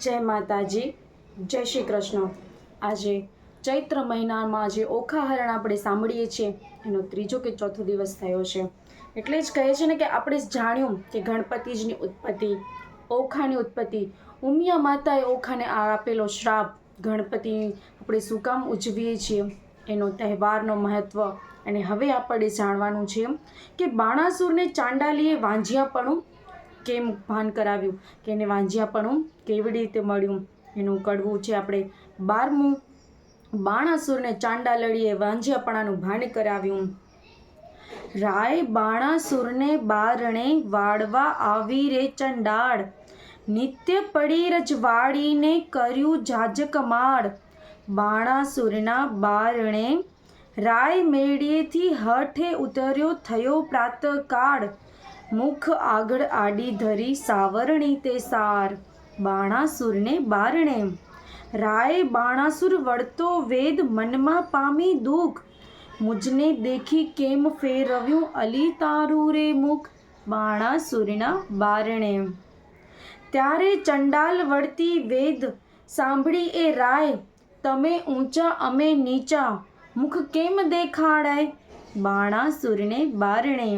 જય માતાજી, જય શ્રી કૃષ્ણ. આજે ચૈત્ર મહિનામાં જે ઓખા હરણ આપણે સાંભળીએ છીએ, એનો ત્રીજો કે ચોથો દિવસ થયો છે. એટલે જ કહે છે ને કે આપણે જાણ્યું કે ગણપતિજીની ઉત્પત્તિ, ઓખાની ઉત્પત્તિ, ઉમિયા માતાએ ઓખાને આપેલો શ્રાપ, ગણપતિ આપણે શું કામ ઉજવીએ છીએ, એનો તહેવારનો મહત્ત્વ અને હવે આપણે જાણવાનું છે કે બાણાસુરને ચાંડાલીએ વાંઝિયાપણું કેમ ભાન કરાવ્યું? કે એને વાંઝિયાપણું કેવી રીતે મળ્યું? એનું કડવું છે આપણે. બારમું, બાણાસુરને ચાંડાલડીએ વાંઝિયાપણાનું ભાન કરાવ્યું. રાય બાણાસુરને બારણે વાળવા આવી રે ચંડાળ. નિત્ય પડી રજવાડીને કર્યું જાજકમાળ બાણાસુરના બારણે રાય મેળીએથી હઠે ઉતર્યો થયો પ્રાતકાળ. મુખ આગળ આડી ધરી સાવરણી તે સાર, બાણાસુરને બારણે રાય બાણાસુર વળતો વેદ મનમાં પામી દુઃખ. મુજને દેખી કેમ ફેરવ્યું અલી તારું રે મુખ, બાણાસુરના બારણે ત્યારે ચંડાલ વળતી વેદ સાંભળી એ રાય, તમે ઊંચા, અમે નીચા. મુખ કેમ દેખાડાય? બાણાસુરને બારણે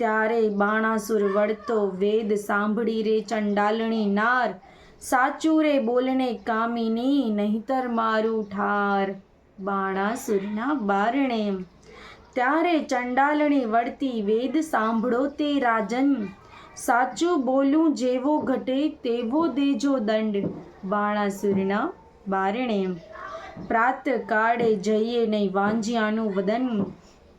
ત્યારે બાણાસુર વળતો વેદ સાંભળી રે ચંડાલણી નાર. સાચું રે બોલને કામિની, નહીતર મારું ઠાર. બાણાસુરના બારણે ત્યારે ચંડાલણી વળતી વેદ સાંભળો તે રાજન. સાચું બોલું જેવો ઘટે તેવો દેજો દંડ. બાણાસુરના બારણે પ્રાત કાળે જઈએ નહીં વાંજિયાનું વદન.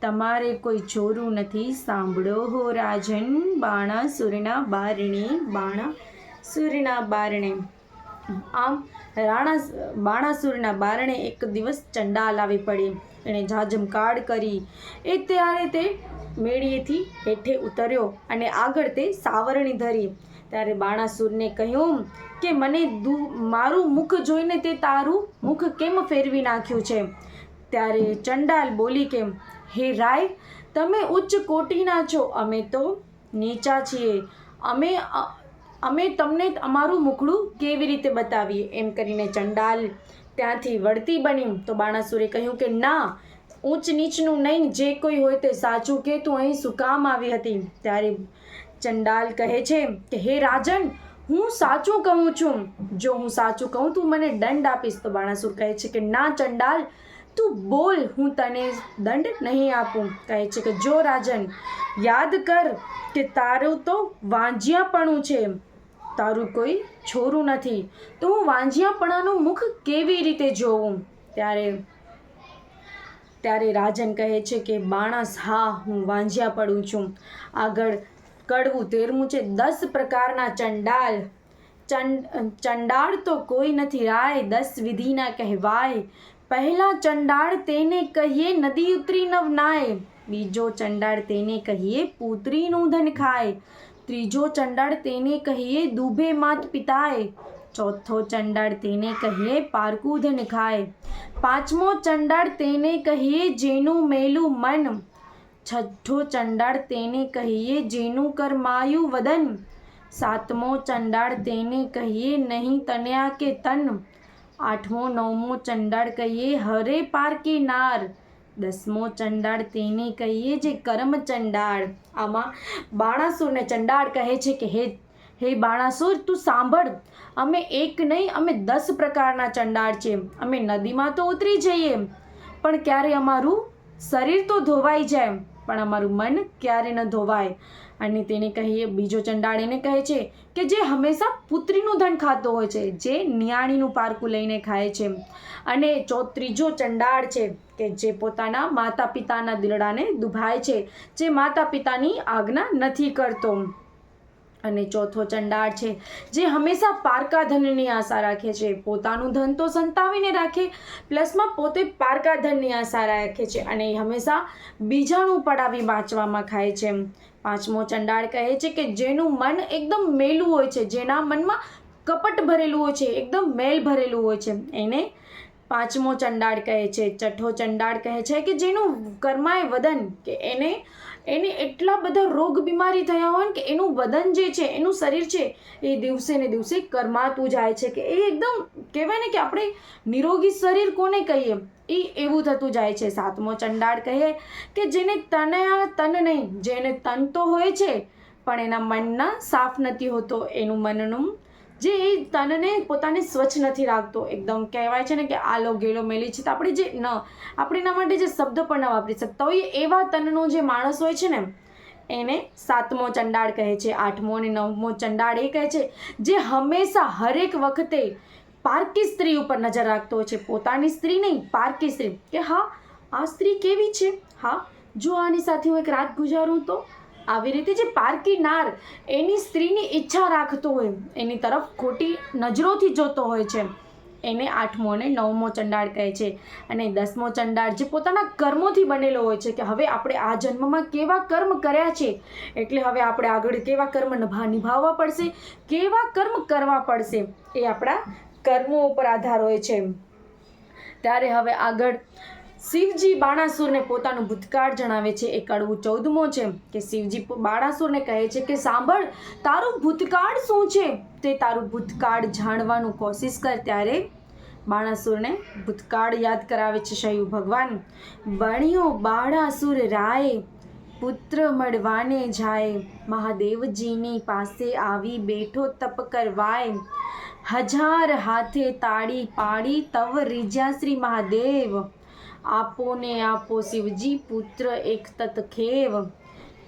તમારે કોઈ ચોરું નથી સાંભળો હો રાજન? બાણાસુરના બારણે બાણાસુરના બારણે. આમ, રાણા બાણાસુરના બારણે એક દિવસ ચંડાલ આવી પડી. એણે જાજમ કાળ કરી. એ ત્યારે તે મેળીએથી હેઠે ઉતર્યો અને આગળ તે સાવરણી ધરી. ત્યારે બાણાસુરને કહ્યું, કે મને દુ, મારું મુખ જોઈને તે તારું મુખ કેમ ફેરવી નાખ્યું છે? ત્યારે ચંડાલ બોલી કે હે રાય, તમે ઉચ્ચ કોટીના છો, અમે તો નીચા છીએ. અમે અમે તમને અમારું મુખડું કેવી રીતે બતાવીએ? એમ કરીને ચંડાલ ત્યાંથી વળતી બની તો બાણાસુરે કહ્યું કે, ના, ઊંચ નીચનું નહીં, જે કોઈ હોય તે સાચું કે, તું અહીં શું કામ આવી હતી? ત્યારે ચંડાલ કહે છે કે, હે રાજન, હું સાચું કહું છું. જો હું સાચું કહું, તું મને દંડ આપીશ. તો બાણાસુર કહે છે કે, ના ચંડાલ તું બોલ, હું તને દંડ નહીં આપું. કહે છે કે, જો રાજન, યાદ કર કે તારું તો વાંજિયાપણું છે. તારું કોઈ છોરું નથી. તો હું વાંજિયાપણાનું મુખ કેવી રીતે જોઉં? ત્યારે ત્યારે રાજન કહે છે કે, બાણસ, હા, હું વાંજ્યા પડું છું. આગળ કડવું તેરમું છે. દસ પ્રકારના ચંડાલ. ચંડ, ચંડાળ તો કોઈ નથી. રાય દસ વિધિના કહેવાય. પહેલા ચંડાળ તેને કહીએ, નદી ઉતરી નવ નાય બીજો ચંડાળ તેને કહીએ પુત્રીનું ધન ખાય. ત્રીજો ચંડાળ તેને કહીએ, દુભે માત પિતાય. ચોથો ચંડાળ તેને કહીએ, પારકું ધન ખાય. પાંચમો ચંડાળ તેને કહીએ, જેનું મેલું મન. છઠ્ઠો ચંડાળ તેને કહીએ, જેનું કરમાયું વદન. સાતમો ચંડાળ તેને કહીએ, નહીં તન્યા કે તન. આઠમો, નવમો ચંડાળ કહીએ, હરે પાર કે નાર દસમો ચંડાળ તેને કહીએ જે કર્મ ચંડાળ. આમાં બાણાસુરને ચંડાળ કહે છે કે, હે હે બાણાસુર, તું સાંભળ. અમે એક નહીં, અમે દસ પ્રકારના ચંડાળ છે અમે નદીમાં તો ઉતરી જઈએ. પણ ક્યારે અમારું શરીર તો ધોવાઈ જાય. પણ અમારું મન ક્યારે ન ધોવાય. અને તેને કહીએ, બીજો ચંડાળ એને કહે છે કે જે હંમેશા પુત્રીનું ધન ખાતો હોય છે, જે નિયાણીનું પારકું લઈને ખાય છે. અને ચો ત્રીજો ચંડાળ છે કે જે પોતાના માતા પિતાના દિલડાને દુભાય છે, જે માતા પિતાની આજ્ઞા નથી કરતો. અને ચોથો ચંડાળ છે, જે હંમેશા પારકા ધનની આશા રાખે છે. પોતાનું ધન તો સંતાવીને રાખે, પ્લસમાં પોતે પારકા ધનની આશા રાખે છે અને એ હંમેશા બીજાનું પડાવી વાંચવામાં ખાય છે. પાંચમો ચંડાળ કહે છે કે જેનું મન એકદમ મેલું હોય છે, જેના મનમાં કપટ ભરેલું હોય છે, એકદમ મેલ ભરેલું હોય છે. એને પાંચમો ચંડાળ કહે છે. છઠ્ઠો ચંડાળ કહે છે કે જેનું કર્માય વદન, કે એને એને એટલા બધા રોગ બીમારી થયા હોય ને કે એનું વદન જે છે, એનું શરીર છે, એ દિવસે ને દિવસે કરમાતું જાય છે કે એ એકદમ કહેવાય ને કે આપણે નિરોગી શરીર કોને કહીએ? એ એવું થતું જાય છે. સાતમો ચંડાળ કહે કે જેને તનયા તન નહીં, જેને તન તો હોય છે, પણ એના મનના સાફ નથી હોતો. એનું મનનું જે એ તનને પોતાને સ્વચ્છ નથી રાખતો. એકદમ કહેવાય છે ને કે આલો ગેલો મેલી છે. તો આપણે જે ન, આપણે એના માટે જે શબ્દ પણ ન વાપરી શકતા હોઈએ, એવા તનનો જે માણસ હોય છે ને, એને સાતમો ચંડાળ કહે છે, આઠમો અને નવમો ચંડાળ એ કહે છે, જે હંમેશા હરેક વખતે પારકી સ્ત્રી ઉપર નજર રાખતો હોય છે. પોતાની સ્ત્રી નહીં, પારકી સ્ત્રી. કે હા, આ સ્ત્રી કેવી છે? હા, જો આની સાથે હું એક રાત ગુજારું તો આવી રીતે જે પારકી નાર એની સ્ત્રીની ઈચ્છા રાખતો હોય, એની તરફ ખોટી નજરોથી જોતો હોય છે. એને આઠમો અને નવમો ચંડાળ કહે છે. અને દસમો ચંડાળ જે પોતાના કર્મોથી બનેલો હોય છે કે હવે આપણે આ જન્મમાં કેવા કર્મ કર્યા છે, એટલે હવે આપણે આગળ કેવા કર્મ નભા નિભાવવા પડશે, કેવા કર્મ કરવા પડશે, એ આપણા કર્મો ઉપર આધાર હોય છે. ત્યારે હવે આગળ શિવજી બાણાસુરને પોતાનું ભૂતકાળ જણાવે છે. એ કડવું ચૌદમો છે કે શિવજી બાણાસુરને કહે છે કે સાંભળ, તારું ભૂતકાળ શું છે? તે તારું ભૂતકાળ જાણવાનું કોશિશ કર ત્યારે બાણાસુરને ભૂતકાળ યાદ કરાવે છે શયુ ભગવાન. બણ્યો બાણાસુર રાય, પુત્ર મળવાને જાય. મહાદેવજીની પાસે આવી બેઠો તપ કરવાય. હજાર હાથે તાળી પાડી, તવ રીજ્યા શ્રી મહાદેવ. આપો ને આપો શિવજી પુત્ર એક તત ખેવ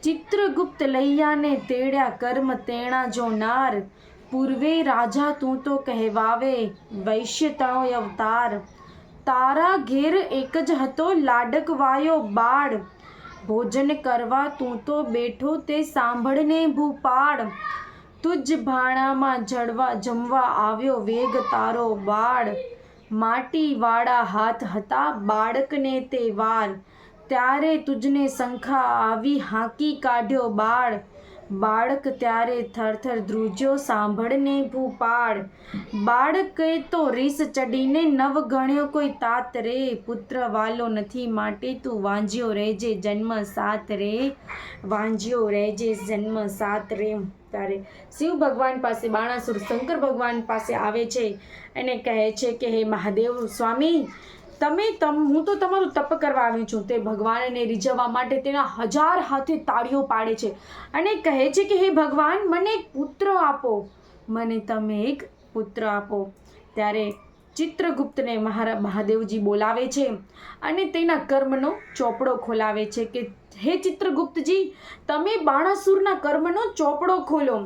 ચિત્રગુપ્ત લૈયાને તેડ્યા કર્મ તેણા જો નાર. પૂર્વે રાજા તું તો કહેવાવે વૈશ્ય તણો અવતાર. તારા ઘેર એક જ હતો લાડકવાયો બાળ. ભોજન કરવા તું તો બેઠો તે સાંભળને ભૂપાળ. તુજ ભાણામાં જડવા જમવા આવ્યો વેગ તારો બાળ માટીવાળા હાથ હતા બાળકને તે વાર ત્યારે તુજને શંખા આવી હાંકી કાઢ્યો બાળ. બાળક ત્યારે થરથર ધ્રુજ્યો સાંભળને ભૂપાળ. બાળકે તો રીસ ચડીને નવ ગણ્યો કોઈ તાત રે. પુત્ર વાલો નથી માટે તું વાંજ્યો રહેજે જન્મ સાત રે. વાંજ્યો રહેજે જન્મ સાત રે. ત્યારે શિવ ભગવાન પાસે, બાણાસુર શંકર ભગવાન પાસે આવે છે અને કહે છે કે, હે મહાદેવ સ્વામી, તમે તમ, હું તો તમારું તપ કરવા આવી છું. તે ભગવાનને રીઝવવા માટે તેના હજાર હાથે તાળીઓ પાડે છે અને કહે છે કે, હે ભગવાન, મને એક પુત્ર આપો. મને તમે એક પુત્ર આપો. ત્યારે ચિત્રગુપ્તને મહારા, મહાદેવજી બોલાવે છે અને તેના કર્મનો ચોપડો ખોલાવે છે કે હે ચિત્રગુપ્તજી, તમે બાણાસુરના કર્મનો ચોપડો ખોલો.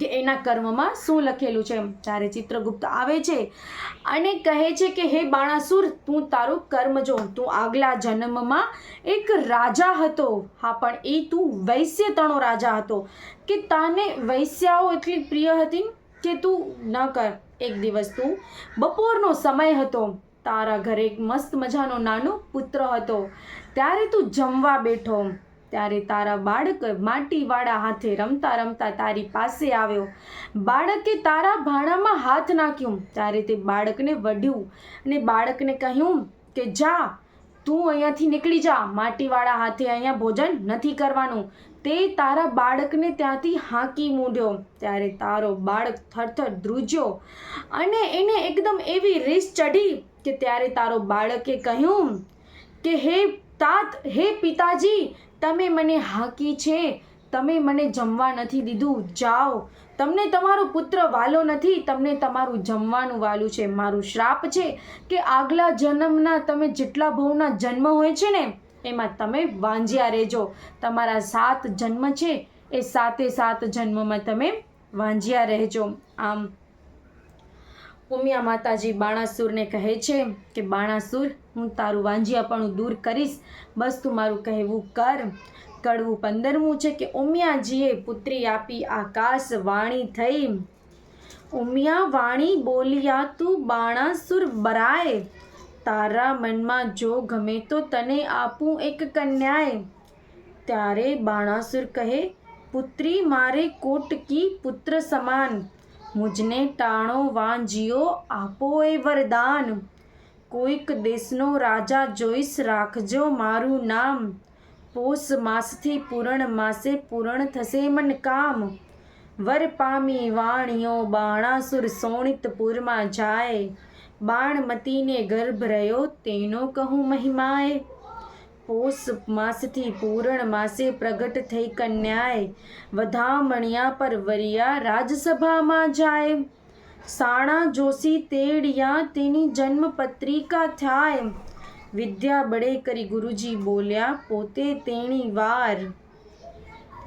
કે એના કર્મમાં શું લખેલું છે? ત્યારે ચિત્રગુપ્ત આવે છે અને કહે છે કે, હે બાણાસુર, તું તારું કર્મ જો. તું આગલા જન્મમાં એક રાજા હતો. હા, પણ એ તું વૈશ્ય તણો રાજા હતો. કે તાને વૈશ્યાઓ એટલી પ્રિય હતી કે તું ન કર. એક દિવસ તું બપોરનો સમય હતો. તારા ઘરે એક મસ્ત મજાનો નાનો પુત્ર હતો. ત્યારે તું જમવા બેઠો. ત્યારે તારા બાળક માટીવાળા હાથે રમતા રમતા તારી પાસે આવ્યો. બાળકે તારા ભાણામાં હાથ નાખ્યું. ત્યારે તે બાળકને વઢ્યું અને બાળકને કહ્યું કે, જા, તું અહીંયાથી નીકળી જા. માટીવાળા હાથે અહીંયા ભોજન નથી કરવાનું. તે તારા બાળકને ત્યાંથી હાંકી મૂંઢ્યો. ત્યારે તારો બાળક થરથર ધ્રુજ્યો અને એને એકદમ એવી રીસ ચઢી કે ત્યારે તારો બાળકે કહ્યું કે, હે તાત હે પિતાજી, તમે મને હાકી છે. તમે મને જમવા નથી દીધું. જાઓ. તમને તમારો પુત્ર વાલો નથી. તમને તમારું જમવાનું વાલું છે. મારું શ્રાપ છે કે આગલા જન્મના તમે જેટલા ભવના જન્મ હોય છે ને, એમાં તમે વાંજ્યા રહેજો. તમારા સાત જન્મ છે. એ સાતે સાત જન્મમાં તમે વાંજ્યા રહેજો. આમ ઉમિયા માતાજી બાણાસુરને કહે છે કે, બાણાસુર, હું તારું વાંજિયાપણું દૂર કરીશ. બસ તું મારું કહેવું કર. કડવું પંદરમું છે કે, ઉમિયાજીએ પુત્રી આપી આકાશ વાણી થઈ. ઉમિયા વાણી બોલિયા, તું બાણાસુર બરાય. તારા મનમાં જો ગમે તો તને આપું એક કન્યાએ. ત્યારે બાણાસુર કહે, પુત્રી મારે કોટકી પુત્ર સમાન. મુજને ટાણો વાંજીઓ આપો એ વરદાન. કોઈક દેશનો રાજા જોઈશ રાખજો મારું નામ. પોષ માસથી પૂરણ માસે પૂરણ થશે મન કામ. વર પામી વાણીઓ બાણાસુર સોણિતપુરમાં જાય. બાણમતીને ગર્ભ રહ્યો તેનો કહું મહિમાએ. પોષ માસથી પૂરણ માસે પ્રગટ થઈ કન્યાએ વધામણિયા પર વરિયા રાજસભામાં જાય. સાણા જોશી તેડિયા તેની જન્મ પત્રિકા થાય. વિદ્યા બળે કરી ગુરુજી બોલ્યા, પોતે તેણી વાર.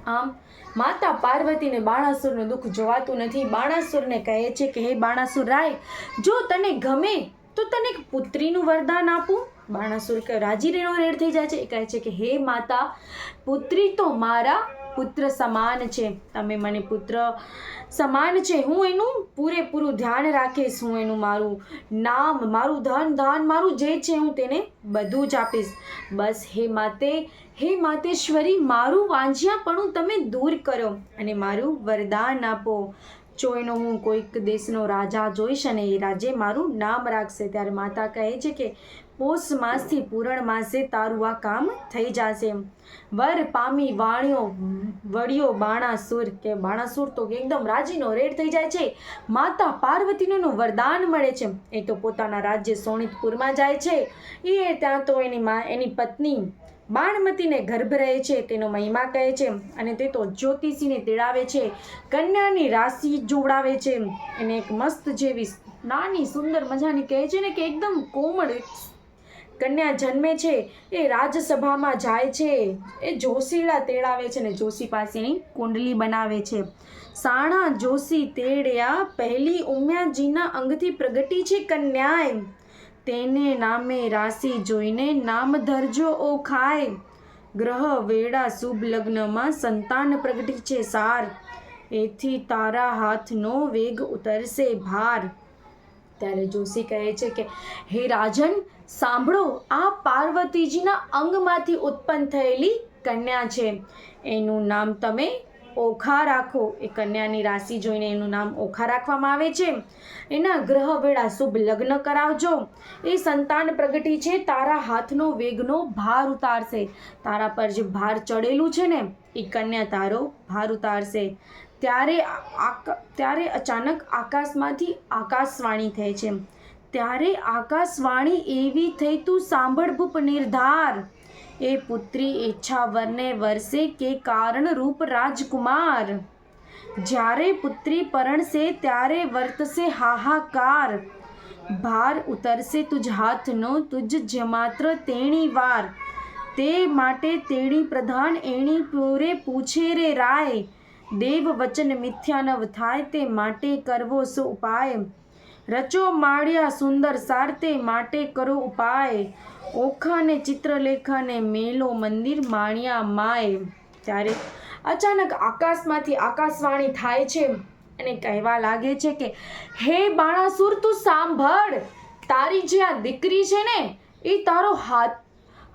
આમ, માતા પાર્વતીને બાણાસુરનું દુઃખ જોવાતું નથી. બાણાસુરને કહે છે કે, હે બાણાસુર રાય, જો તને ગમે, તો તને એક પુત્રીનું વરદાન આપું. બાણાસુર કે રાજી રેણો રેડ થઈ જાય છે. એ કહે છે કે, હે માતા, પુત્રી તો મારા પુત્ર સમાન છે. તમે મને પુત્ર સમાન છે. હું એનું પૂરેપૂરું ધ્યાન રાખીશ. હું એનું મારું નામ, મારું ધન, ધાન, મારું જે છે, હું તેને બધું જ આપીશ. બસ, હે માતે, હે માતેશ્વરી, મારું વાંજિયાપણું તમે દૂર કરો અને મારું વરદાન આપો. જો એનો હું કોઈક દેશનો રાજા જોઈશ અને એ રાજ્ય મારું નામ રાખશે, ત્યારે માતા કહે છે કે પોષ માસથી પૂરણ માસે તારું આ કામ થઈ જશે. વર, પામી, વાણ્યો, વડિયો, બાણાસુર કે બાણાસુર તો એકદમ રાજીનો રેડ થઈ જાય છે. માતા પાર્વતીનું વરદાન મળે છે. એ તો પોતાના રાજ્ય સોનિતપુરમાં જાય છે. એ ત્યાં તો એની મા, એની પત્ની બાણમતીને ગર્ભ રહે છે, તેનો મહિમા કહે છે અને તે તો જ્યોતિષીને તેડાવે છે. કન્યાની રાશિ જોડાવે છે. એને એક મસ્ત જેવી નાની સુંદર મજાની કહે છે ને કે એકદમ કોમળ કન્યા જન્મે છે, એ રાજસભામાં જાય છે. એ જોશીળા તેડાવે છે ને જોશી પાસેની કુંડલી બનાવે છે. સાણા જોશી તેડ્યા, પહેલી ઉમિયાજીના અંગથી પ્રગટી છે કન્યાએ. તેને નામે રાશિ જોઈને નામ ધરજો ઓ ખાય. ગ્રહ વેડા શુભ લગ્નમાં સંતાન પ્રગટી છે સાર. એથી તારા હાથનો વેગ ઉતરશે ભાર. ત્યારે જોશી કહે છે કે, હે રાજન, સાંભળો, આ પાર્વતીજીના અંગમાંથી ઉત્પન્ન થયેલી કન્યા છે. એનું નામ તમે ઓખા રાખો. એ કન્યાની રાશિ જોઈને એનું નામ ઓખા રાખવામાં આવે છે. એના ગ્રહ વેળા શુભ લગ્ન કરાવજો. એ સંતાન પ્રગટી છે. તારા હાથનો વેગનો ભાર ઉતારશે. તારા પર જે ભાર ચડેલું છે ને, એ કન્યા તારો ભાર ઉતારશે. ત્યારે ત્યારે અચાનક આકાશમાંથી આકાશવાણી થઈ છે. ત્યારે આકાશવાણી એવી થઈ, તું સાંભળ ભૂપ નિર્ધાર. એ પુત્રી ઈચ્છા વરને વરસે કે કારણ રૂપ રાજકુમાર. જ્યારે પુત્રી પરણશે, ત્યારે વર્તશે હાહાકાર. ભાર ઉતરશે તુજ હાથનો, તુજ માત્ર તેણી વાર. તે માટે તેણી પ્રધાન એણી પૂરે પૂછે રે રાય. દેવ વચન મિથ્યા નવ થાય તે માટે કરવો સો ઉપાય. રચો માળ્યા સુંદર સાર તે માટે કરો ઉપાય. ઓખાને ચિત્રલેખાને મેલો મંદિર માણ્યા માય. ત્યારે અચાનક આકાશમાંથી આકાશવાણી થાય છે. અને કહેવા લાગે છે કે, હે બાણાસુર, તું સાંભળ. તારી જે આ દીકરી છે ને, એ તારો હાથ,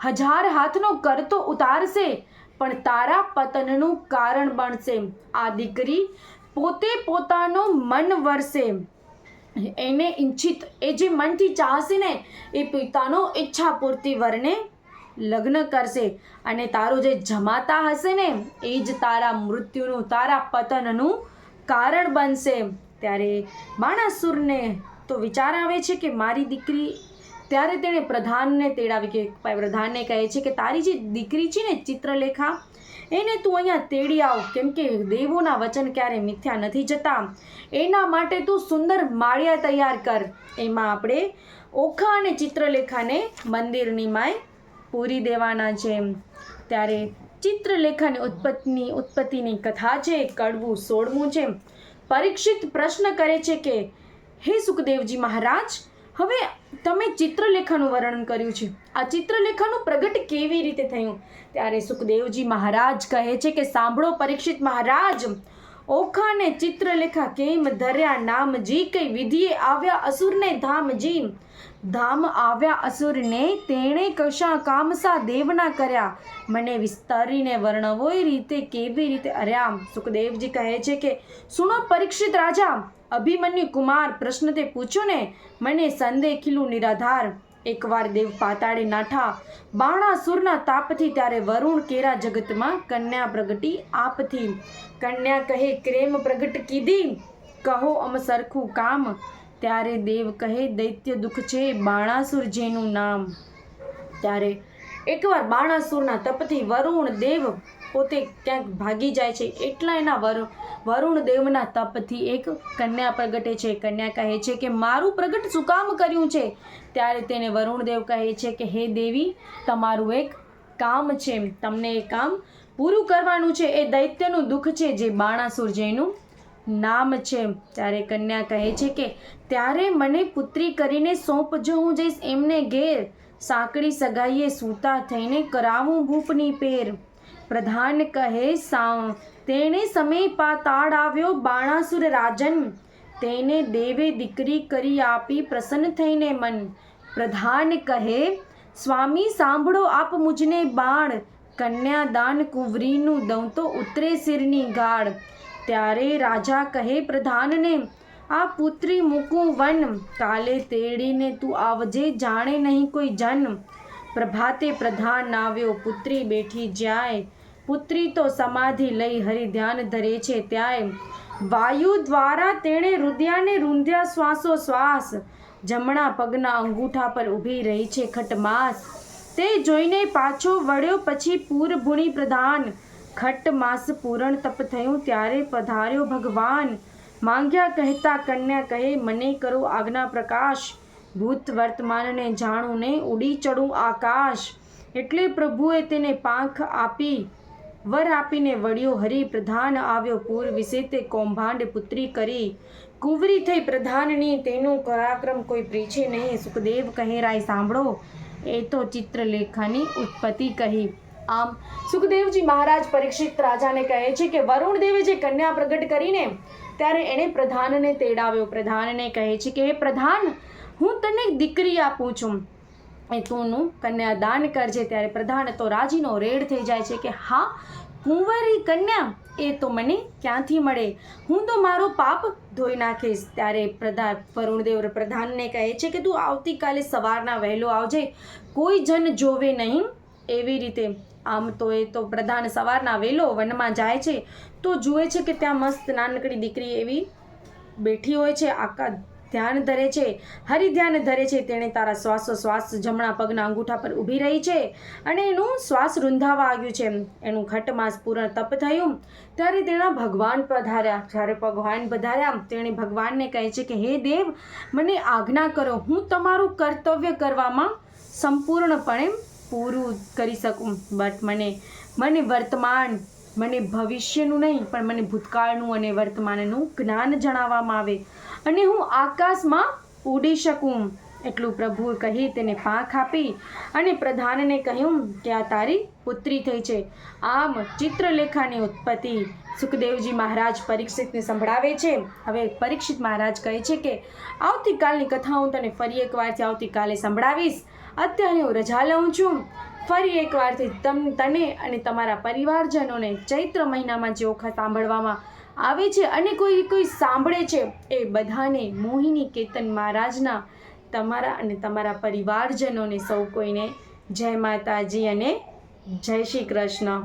હજાર હાથનો કરતો ઉતારશે. પણ તારા પતનનું કારણ બનશે. આ દીકરી પોતે પોતાનો મન વરસે. એને ઈચ્છિત એ જે મનથી ચાહશે ને, એ પિતાનો ઈચ્છા પૂરતી વરને લગ્ન કરશે. અને તારું જે જમાતા હશે ને, એ જ તારા મૃત્યુનું, તારા પતનનું કારણ બનશે. ત્યારે બાણાસુરને તો વિચાર આવે છે કે મારી દીકરી ત્યારે તેણે પ્રધાનને તેડાવી કે પ્રધાનને કહે છે કે તારી જે દીકરી છે ને ચિત્રલેખા, એને તું અહીંયા તેડી આવ. કેમ કે દેવોના વચન ક્યારે મિથ્યા નથી જતા. એના માટે તું સુંદર માળિયા તૈયાર કર. એમાં આપણે ઓખા અને ચિત્રલેખાને મંદિરની માય પૂરી દેવાના છે ત્યારે ચિત્રલેખાની ઉત્પત્તિની ઉત્પત્તિની કથા છે, કડવું સોળમું છે પરીક્ષિત પ્રશ્ન કરે છે કે, હે સુખદેવજી મહારાજ હવે તમે ચિત્રલેખાનું વર્ણન કર્યું છે. આ ચિત્રલેખાનું પ્રગટ કેવી રીતે થયું? ત્યારે સુખદેવજી મહારાજ કહે છે કે સાંભળો પરીક્ષિત મહારાજ ઓખાને ચિત્રલેખા કેમ ધર્યા નામજી કઈ વિધિએ આવ્યા અસુરને ધામજી ધામ આવ્યા અસુરને તેણે કશા કામસા દેવના કર્યા? મને વિસ્તારીને વર્ણવો એ રીતે કેવી રીતે અર્યા સુખદેવજી કહે છે કે સુનો પરીક્ષિત રાજા, અભિમન્યુ કુમાર પ્રશ્ન તે પૂછ્યો ને મને સંદેહ ખીલું નિરાધાર. એકવાર દેવ પાતાળે નાઠા બાણાસુરના તાપથી ત્યારે વરુણ કેરા જગતમાં કન્યા પ્રગટી આપથી. કન્યા કહે, ક્રેમ પ્રગટ કીધી? કહો અમ સરખું કામ. ત્યારે દેવ કહે, દૈત્ય દુઃખ છે બાણાસુર જેનું નામ. ત્યારે એકવાર બાણાસુરના તપથી વરુણ દેવ પોતે ક્યાંક ભાગી જાય છે એટલા એના વરુ, વરુણ દેવના તપથી એક કન્યા પ્રગટે છે. કન્યા કહે છે કે, મારું પ્રગટ શું કામ કર્યું છે? ત્યારે તેને વરુણ દેવ કહે છે કે, હે દેવી, તમારું એક કામ છે. તમને એ કામ પૂરું કરવાનું છે. એ દૈત્યનું દુઃખ છે જે બાણાસુર જેનું નામ છે. ત્યારે કન્યા કહે છે કે, ત્યારે મને પુત્રી કરીને સોંપજો હું જઈશ. એમને ઘેર સાંકડી સગાઈએ સૂતા થઈને કરાવું ભૂપની પેર. પ્રધાન કહે, સાવ, તેણે સમય પાતાળ આવ્યો બાણાસુર રાજન. તેને દેવે દીકરી કરી આપી પ્રસન્ન થઈને મન. પ્રધાન કહે, સ્વામી, સાંભળો આપ મુજને બાણ. કન્યાદાન કુંવરીનું દઉં તો ઉતરે સિરની ગાળ. ત્યારે રાજા કહે પ્રધાનને, આ પુત્રી મૂકું વન. કાલે તેડીને તું આવજે, જાણે નહીં કોઈ જન. પ્રભાતે પ્રધાન આવ્યો, પુત્રી બેઠી જાય. પુત્રી તો સમાધિ લઈ હરિ ધ્યાન ધરે છે ત્યાંય વાયુ દ્વારા તેણે રુદ્યાને રૂંધ્યા શ્વાસો શ્વાસ. જમણા પગના અંગૂઠા પર ઊભી રહી છે ખટમાસ. તે જોઈને પાછો વળ્યો પછી પૂર ભૂણી પ્રધાન. ખટ માસ પૂરણ તપ થયું ત્યારે પધાર્યો ભગવાન. માંગ્યા કહેતા કન્યા કહે, મને કરો આજ્ઞા પ્રકાશ. ભૂત વર્તમાનને જાણું ને ઉડી ચડું આકાશ. એટલે પ્રભુએ તેને પાંખ આપી. વર આપીને વળ્યો હરિ પ્રધાન આવ્યો પૂર વિશે તે કૌભાંડ પુત્રી કરી. કુંવરી થઈ પ્રધાનની તેનું પરાક્રમ કોઈ પ્રીછે નહીં. સુખદેવ કહે, રાય સાંભળો. એ તો ચિત્રલેખાની ઉત્પત્તિ કહી. આમ, સુખદેવજી મહારાજ પરીક્ષિત રાજાને કહે છે કે વરુણદેવે જે કન્યા પ્રગટ કરીને ત્યારે એણે પ્રધાનને તેડાવ્યો. પ્રધાનને કહે છે કે, હે પ્રધાન, હું તને દીકરી આપું છું. તુંનું કન્યાદાન કરજે ત્યારે પ્રધાન તો રાજીનો રેડ થઈ જાય છે કે હા, કુંવરી કન્યા એ તો મને ક્યાંથી મળે? હું તો મારો પાપ ધોઈ નાખીશ. ત્યારે પ્રધાન વરુણદેવ પ્રધાનને કહે છે કે તું આવતીકાલે સવારના વહેલો આવજે. કોઈ જન જોવે નહીં એવી રીતે. આમ તો એ તો પ્રધાન સવારના વહેલો વનમાં જાય છે. તો જુએ છે કે ત્યાં મસ્ત નાનકડી દીકરી એવી બેઠી હોય છે. આકા ધ્યાન ધરે છે. હરિ ધ્યાન ધરે છે. તેણે તારા શ્વાસો શ્વાસ જમણા પગના અંગૂઠા પર ઊભી રહી છે અને એનું શ્વાસ રૂંધાવા આવ્યું છે. એનું ઘટમાસ પૂર્ણ તપ થયું. ત્યારે તેના ભગવાન પધાર્યા. જ્યારે ભગવાન પધાર્યા, તેણે ભગવાનને કહે છે કે, હે દેવ, મને આજ્ઞા કરો. હું તમારું કર્તવ્ય કરવામાં સંપૂર્ણપણે પૂરું કરી શકું. બટ મને મને વર્તમાન, મને ભવિષ્યનું નહીં, પણ મને ભૂતકાળનું અને વર્તમાનનું જ્ઞાન જણાવવામાં આવે. અને હું આકાશમાં ઉડી શકું. એટલું પ્રભુએ કહી તેને પાંખ આપી અને પ્રધાનને કહ્યું કે આ તારી પુત્રી થઈ છે. આમ ચિત્રલેખાની ઉત્પત્તિ સુખદેવજી મહારાજ પરીક્ષિતને સંભળાવે છે. હવે પરીક્ષિત મહારાજ કહે છે કે, આવતીકાલની કથા હું તને ફરી એકવારથી આવતીકાલે સંભળાવીશ. અત્યારે હું રજા લઉં છું. ફરી એકવારથી તમ, તને અને તમારા પરિવારજનોને ચૈત્ર મહિનામાં જે ઓખા સાંભળવામાં આવે છે અને કોઈ કોઈ સાંભળે છે એ બધાને મોહિની કેતન મહારાજના તમારા અને તમારા પરિવારજનોને સૌ કોઈને જય માતાજી અને જય શ્રી કૃષ્ણ.